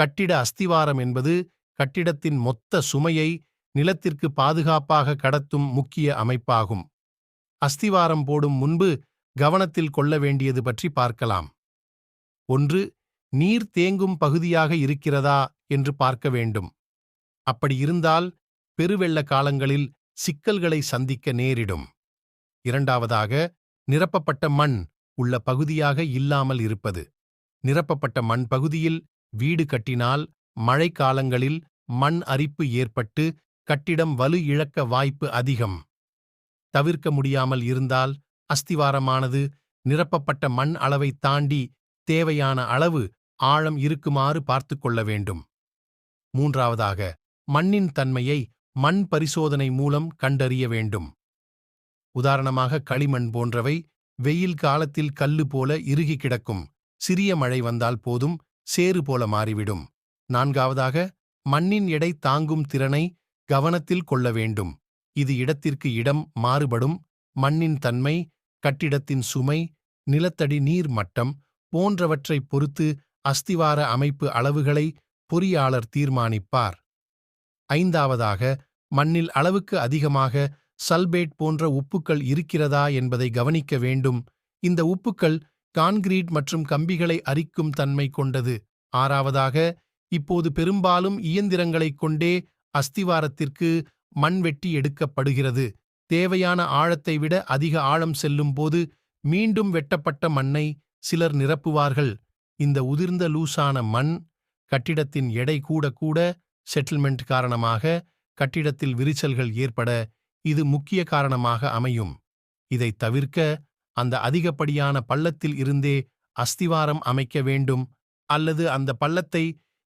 கட்டிட அஸ்திவாரம் என்பது கட்டிடத்தின் மொத்த சுமையை நிலத்திற்கு பாதுகாப்பாக கடத்தும் முக்கிய அமைப்பாகும். அஸ்திவாரம் போடும் முன்பு கவனத்தில் கொள்ள வேண்டியது பற்றி பார்க்கலாம். ஒன்று நீர் தேங்கும் பகுதியாக இருக்கிறதா என்று பார்க்க வேண்டும். அப்படி இருந்தால் பெருவெள்ள காலங்களில் சிக்கல்களை சந்திக்க நேரிடும். இரண்டாவதாக நிரப்பப்பட்ட மண் உள்ள பகுதியாக இல்லாமல் இருப்பது. நிரப்பப்பட்ட மண் பகுதியில் வீடு கட்டினால் மழைக்காலங்களில் மண் அரிப்பு ஏற்பட்டு கட்டிடம் வலு இழக்க வாய்ப்பு அதிகம். தவிர்க்க முடியாமல் இருந்தால் அஸ்திவாரமானது நிரப்பப்பட்ட மண் அளவை தாண்டி தேவையான அளவு ஆழம் இருக்குமாறு பார்த்து கொள்ள வேண்டும். மூன்றாவதாக மண்ணின் தன்மையை மண் பரிசோதனை மூலம் கண்டறிய வேண்டும். உதாரணமாக களிமண் போன்றவை வெயில் காலத்தில் கல்லு போல இறுகி கிடக்கும். சிறிய மழை வந்தால் போதும் சேறு போல மாறிவிடும். நான்காவதாக மண்ணின் எடை தாங்கும் திறனை கவனத்தில் கொள்ள வேண்டும். இது இடத்திற்கு இடம் மாறுபடும். மண்ணின் தன்மை கட்டிடத்தின் சுமை நிலத்தடி நீர் மட்டம் போன்றவற்றைப் பொறுத்து அஸ்திவார அமைப்பு அளவுகளை பொறியாளர் தீர்மானிப்பார். ஐந்தாவதாக மண்ணில் அளவுக்கு அதிகமாக சல்பேட் போன்ற உப்புக்கள் இருக்கிறதா என்பதை கவனிக்க வேண்டும். இந்த உப்புக்கள் கான்கிரீட் மற்றும் கம்பிகளை அரிக்கும் தன்மை கொண்டது. ஆறாவதாக இப்போது பெரும்பாலும் இயந்திரங்களைக் கொண்டே அஸ்திவாரத்திற்கு மண் வெட்டி எடுக்கப்படுகிறது. தேவையான ஆழத்தை விட அதிக ஆழம் செல்லும் போது மீண்டும் வெட்டப்பட்ட மண்ணை சிலர் நிரப்புவார்கள். இந்த உதிர்ந்த லூசான மண் கட்டிடத்தின் எடை கூட கூட செட்டில்மெண்ட் காரணமாக கட்டிடத்தில் விரிசல்கள் ஏற்பட இது முக்கிய காரணமாக அமையும். இதை தவிர்க்க அந்த அதிகப்படியான பள்ளத்தில் இருந்தே அஸ்திவாரம் அமைக்க வேண்டும் அல்லது அந்த பள்ளத்தை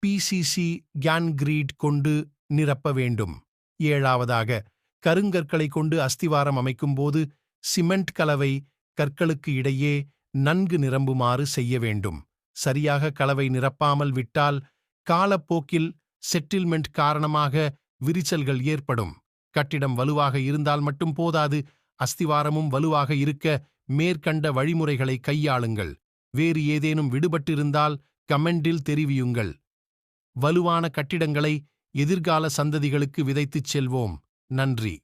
பிசிசி கியான்கிரீட் கொண்டு நிரப்ப வேண்டும். ஏழாவதாக கருங்கற்களை கொண்டு அஸ்திவாரம் அமைக்கும்போது சிமெண்ட் கலவை கற்களுக்கு இடையே நன்கு நிரம்புமாறு செய்ய வேண்டும். சரியாக கலவை நிரப்பாமல் விட்டால் காலப்போக்கில் செட்டில்மெண்ட் காரணமாக விரிசல்கள் ஏற்படும். கட்டிடம் வலுவாக இருந்தால் மட்டும் போதாது அஸ்திவாரமும் வலுவாக இருக்க மேற்கண்ட வழிமுறைகளை கையாளுங்கள். வேறு ஏதேனும் விடுபட்டிருந்தால் கமெண்டில் தெரிவியுங்கள். வலுவான கட்டிடங்களை எதிர்கால சந்ததிகளுக்கு விதைத்துச் செல்வோம். நன்றி.